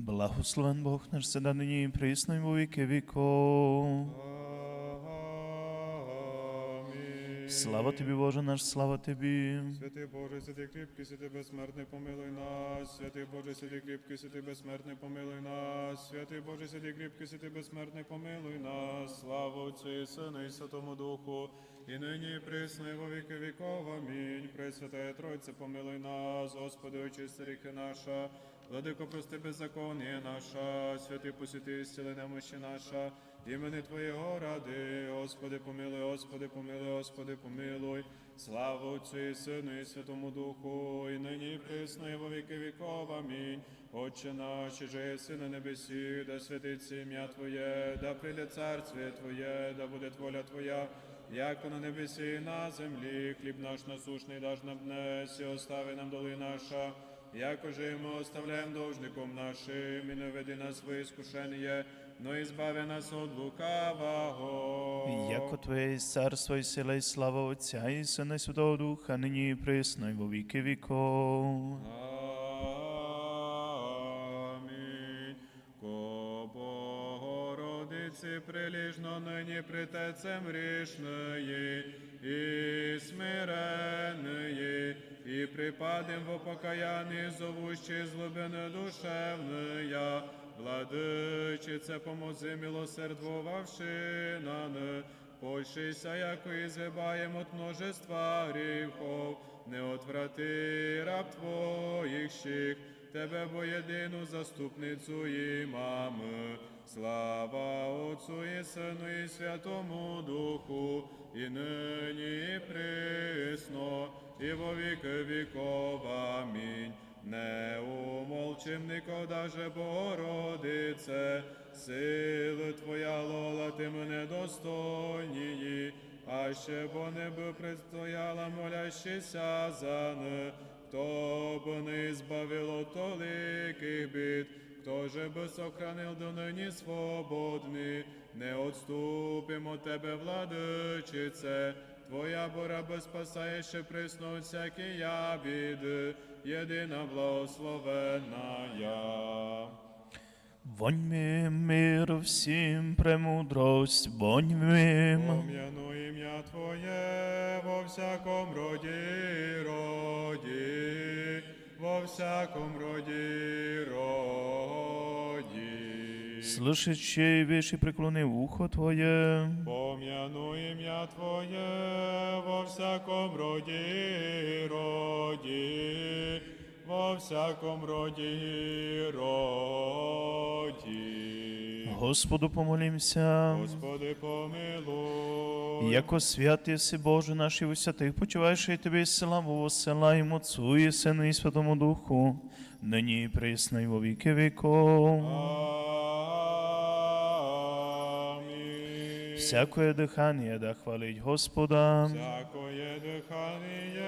Благословен Бог наш седа нині і присно і во віки віков. Слава тобі, Боже наш, слава тобі. Святий Боже, святий кріпкий, святий безсмертний, помилуй нас. Святий Боже, святий кріпкий, святий безсмертний, помилуй нас. Святий Боже, святий кріпкий, святий безсмертний, помилуй нас. Слава Отцю і Сину і Святому Духу, і нині і присно, і во віки віков. Амінь. Пресвятая Тройце, помилуй нас. Господи, очисти ріки наша. Владико, прости беззаконня наша, святий посвяти, зціли немощі наша, імени Твоєго ради, Господи, помилуй, Господи, помилуй, Господи, помилуй, слава Отцю і Сину і Святому Духу, і нині і присно, і во віки віков. Амінь. Отче наш, же єси на небесі, да святиться ім'я Твоє, да прийде царствіє Твоє, да буде воля Твоя, як на небесі і на землі, хліб наш насушний даж нам днес, і остави нам доли наша, Якоже ми оставляємо должником нашим, і не веди нас в іскушення, но избави нас від лукавого. Яко Твоє царство і сила і слава Отця і Сина і Святого Духа, нині і присно і во віки віков. Амінь. Богородиці приліжно нині притецем грішної і смиреної, і припадем в покаянні зовущі злобини душевної, владичице, помози милосердвовавши нам, Польшися, яко і зибаєм от множества гріхов, не отврати раб твоїх щих, тебе бо єдину заступницю і мами. Слава Отцу і Сину і Святому Духу, і нині, і присно, і во віки віков. Амінь. Не умолчим никода же, Богородице, сили Твоя лола ти мене достойнії, а ще бо не би предстояла молящися за не, хто б не збавило толиких бід, хто же би сохранив до нині свободні, не отступимо тебе, владичице, Твоя бора спасає ще присно всякі я біди, єдина благословенна я. Вонь ми мир всім премудрость, вонь ми. Ім'я Твоє во всяком роді, роді, во всяком роді, роді. Слышачи і виші преклони ухо Твоє. Пом'яну ім'я Твоє во всяком роді, роді, во всяком роді, роді. Господу помолімся. Господи, помилуй. Яко свят єси Боже наш і у святих почуваєш і тобі славу осилаємо Отцу і Сину і Святому Духу, нині і присно і во віки віков. Амінь. Всякое дихання да хвалить Господа. Всякое дихання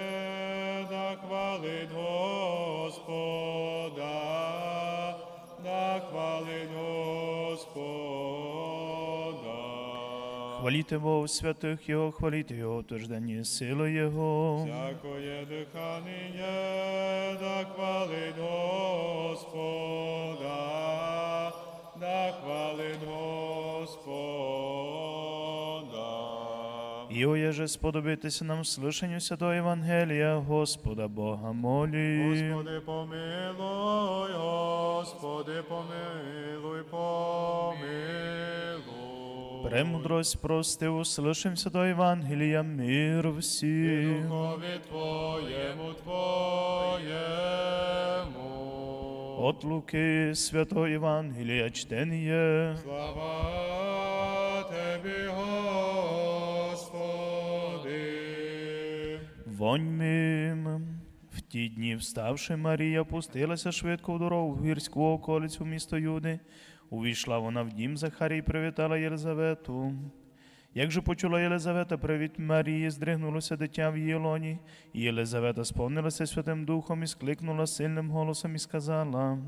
да хвалить Господа, да хвалить Господа. Хваліте Бога святих Його, хваліте Його утверждення сили Його. Всякое дихання да хвалить Господа, да хвалить Господа. І оєже сподобитися нам слушанню Святого Євангелія, Господа Бога молі. Господи, помилуй, Господи, помилуй, помилуй. Премудрость прости, услышимся до Євангелія, мир всім. Духові Твоєму, Твоєму. От Луки Святого Євангелія чтеніє. Слава Тебі, Господи. Вонь мим. В ті дні, вставши, Марія пустилася швидко в дорогу в гірську околицю місто Юди. Увійшла вона в дім Захарії і привітала Єлизавету. Як же почула Єлизавета привіт Марії, здригнулося дитя в її лоні, і Єлизавета сповнилася Святим Духом і скликнула сильним голосом і сказала: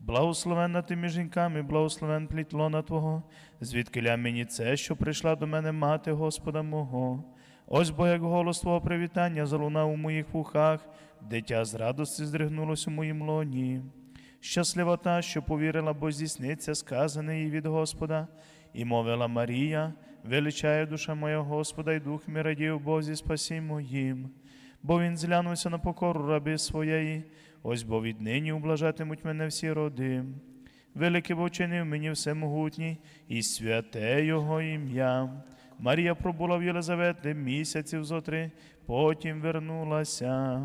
Благословенна ти між жінками, благословен плід лона Твого, звідкиля мені це, що прийшла до мене мати Господа мого. Ось бо як голос Твого привітання залунав у моїх вухах, дитя з радості здригнулось у моїм лоні. Щаслива та, що повірила, бо здійсниться сказане їй від Господа, і мовила Марія, величає душа моя Господа, і дух мій радів Бозі спасі моїм. Бо він зглянувся на покору раби своєї, ось бо віднині ублажатимуть мене всі роди. Велике вчинив мені всемогутній, і святе Його ім'я. Марія пробула в Єлизавети місяців зо три, потім вернулася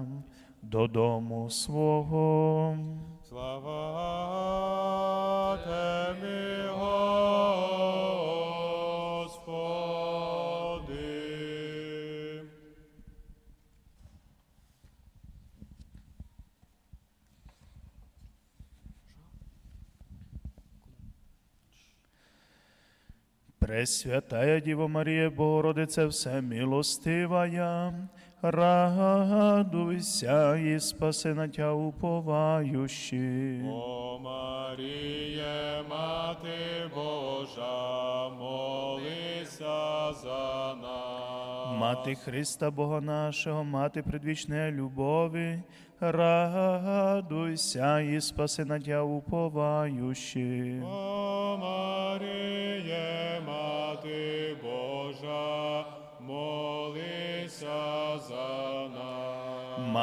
додому свого. Слава Тебе, Господи. Пресвятая Діва Марія, Богородице, всемилостивая, радуйся і спаси на тя уповающих. О Маріє, Мати Божа, молися за нас. Мати Христа Бога нашого, мати предвічної любові, радуйся і спаси на тя уповающих. О Маріє,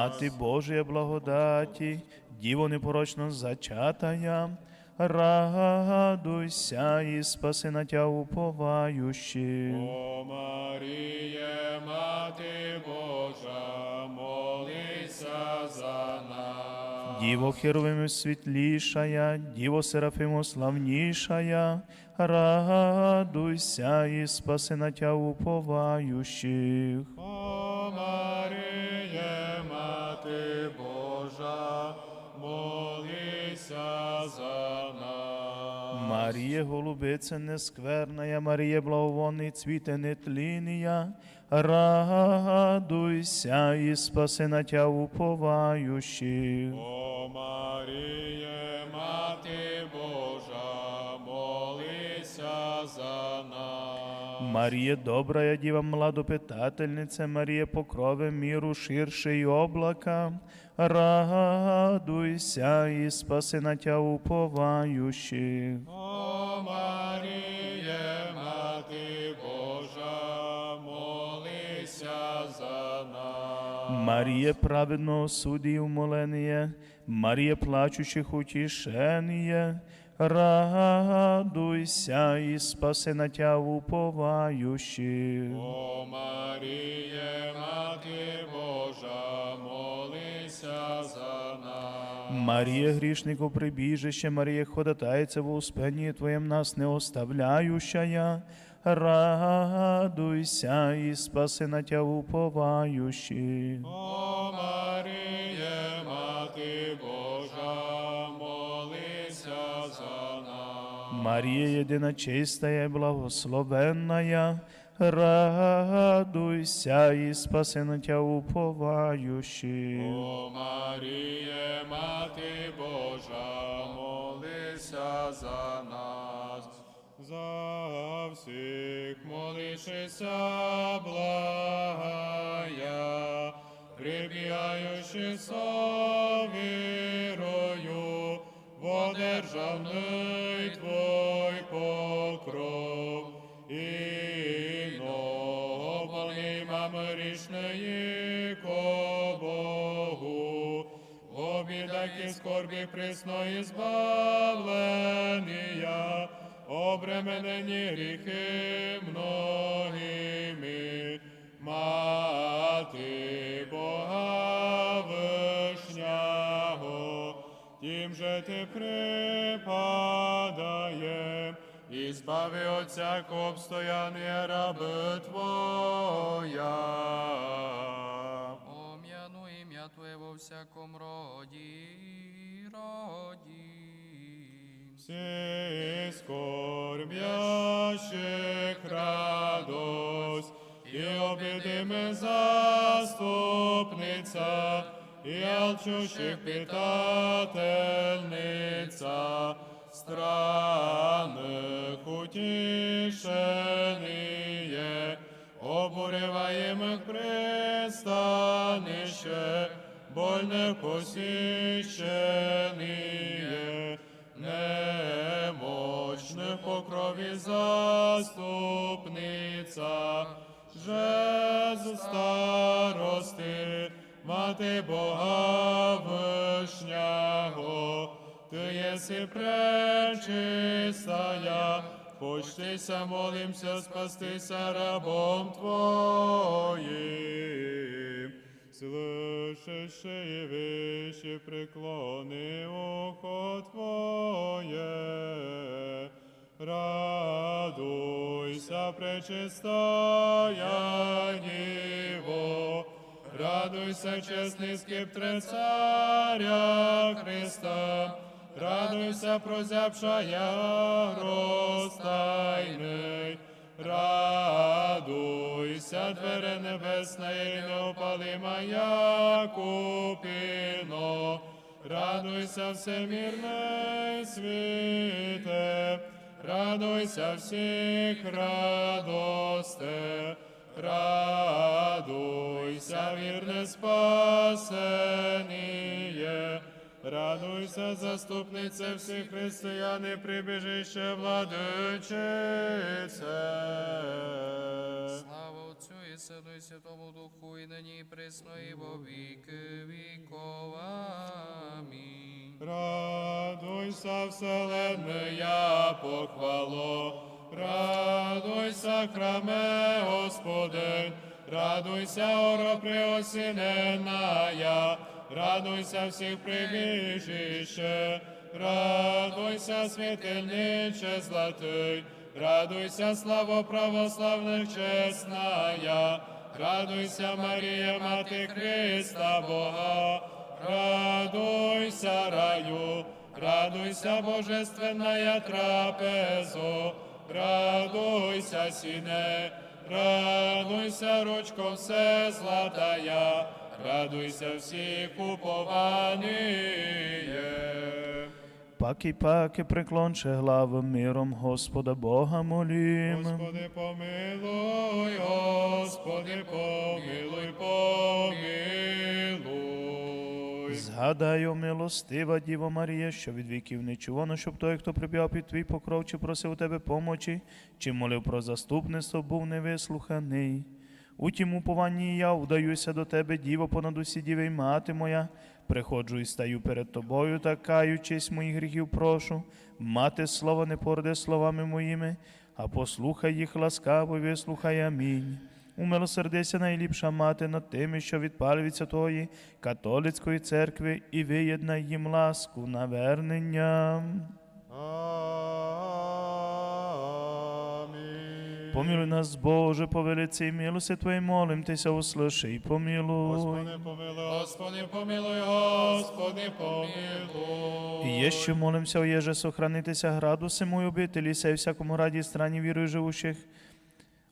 Мати Божия благодаті, Діво непорочно зачатая, радуйся і спаси на тя уповающих. О Маріє, Мати Божа, молися за нас. Діво Херовиму світлішая, Діво Серафиму славнішая, радуйся і спаси на тя уповающих. Маріє, голубице нескверная, Маріє, благовонний цвіте нетлінія, радуйся і спаси на тя уповающих. О Маріє, Мати Божа, молися за нас. Марія, добрая діва, младопитательниця, Марія, покрови міру ширше й облака, радуйся і спаси на тя уповающих. Марія, праведного судді умолення, Марія, плачучих утішення, радуйся і спаси на тя уповающих. О Маріє, Мати Божа, молися за нас. Марія, грішнику прибіжище, Марія, ходатайця в успенні Твоєм нас не оставляющая, радуйся і спаси на тя уповающих. О Маріє, Мати Божа, молися за нас. Марія, єдина чистая, благословенная, радуйся і спаси на тя уповающих. О Маріє, Мати Божа, молися за нас. За всіх молишися, благая, прибігаючи вірою, водержавний Твой покров, іного полима грішної ко Богу, обідах і скорбі пресної збавлення, обременені гріхи многими, мати Бога вишнього, тим же ти припадає, і збави от обстояння раби радость, і обидиме заступниця, і алчущих питательниця, странних утішеніє, обуреваємих пристанище, больне посіщеніє, немощних по крові же старости, мати Бога вишнього, ти єси пречистая, почтися, молимся, спастися рабом Твоїм. Слышащие вещи преклони ухо Твое. Радуйся, пречистая Ніво, радуйся, чесний скиптре царя Христа, радуйся, прозябшая розтайний, радуйся, двере небесне, неопалима купино, радуйся, всемирний світе, радуйся всіх радосте, радуйся, вірне спасеніє, радуйся, заступнице всіх християн і прибіжище владичице. Сину і Святому Духу, і нині і присно, і во віки віков. Амінь. Радуйся, вселенная похвало, радуйся, храме Господень, радуйся, оро преосіненая, радуйся всіх прибіжище, радуйся, світильниче златий, радуйся, слава православних чесная, радуйся, Марія, Мати Христа Бога, Радуйся, раю, радуйся, божественная трапезо, радуйся, сине, радуйся, ручко все златая, радуйся всіх упованіє. Паки, паки, преклонче глави миром Господа Бога молім. Господи, помилуй, Господи, помилуй, помилуй. Згадаю, милостива Діво Марія, що від віків не чувано, щоб той, хто прибігав під твій покров, чи просив у тебе помочі, чи молив про заступництво, був невислуханий. У тім упованні я вдаюся до тебе, діво, понад усі діви й мати моя. Приходжу і стаю перед тобою, та каючись моїх гріхів, прошу, мати слово не порде словами моїми, а послухай їх ласкаво, вислухай амінь. Умилосердися найліпша мати над тими, що відпали від святої католицької церкви, і виєднай їм ласку навернення. Амінь. Помилуй нас, Боже, по велиці милості Твоїй, молимтеся, услыши і помилуй. Господи, помилуй, Господи, помилуй, Господи, помилуй. І є що молимся, оєже сохранитися градуси мої обителі, сей всякому раді страні вірою живущих.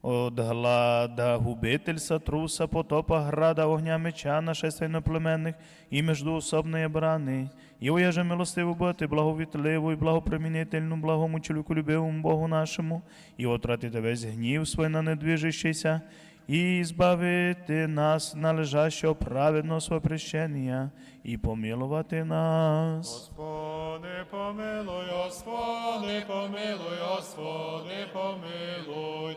От глада, губительства, труса, потопа, града, огня, меча, нашествия иноплеменних і междуособної брани. І оєже милостиву бути, благовітливу і благопримінительну, благому чоловіку любивому Богу нашому, і отратити весь гнів свій на недвижищийся, і збавити нас належащого праведного свого прещення, і помилувати нас. Господи, помилуй, Господи, помилуй, Господи, помилуй.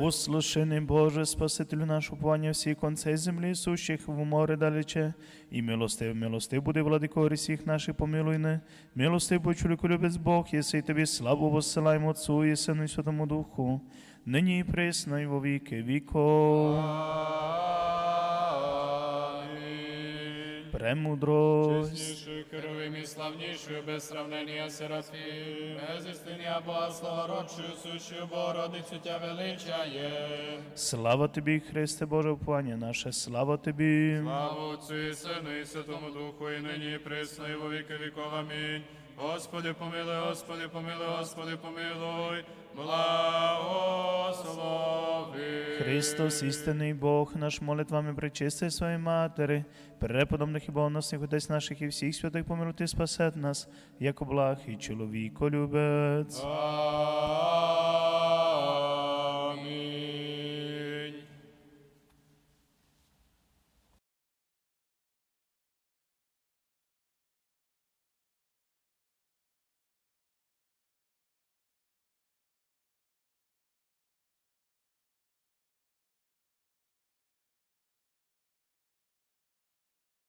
Услышини, Боже, Спасителю наш уповання всі концей землі, сущих в море далече, і милостив, милостив буде владико грісіх наших помилуйне, милостив будь чоловіку любець Бог, й тобі славу воссилаємо Отцу і Сину і Святому Духу, нині і присно, і во віки віков. Премудрость. Чеснішою, керовим і славнішою, без сравнения Серафим, без істиння Бога, славородчою, сущую Богородицу тя величає. Слава тобі, Христе Боже, пані наше, слава тобі. Слава Отцю і Сину і Святому Духу, і нині, і присно, і во віки віков. Амінь. Господи, помилуй, Господи, помилуй, Господи, помилуй, благослови. Христос, істинний Бог, наш молитвами причисти своєї матері, преподобних і богоносних отець наших і всіх святих помилуй, ти спасет нас, як благ і чоловіко любець.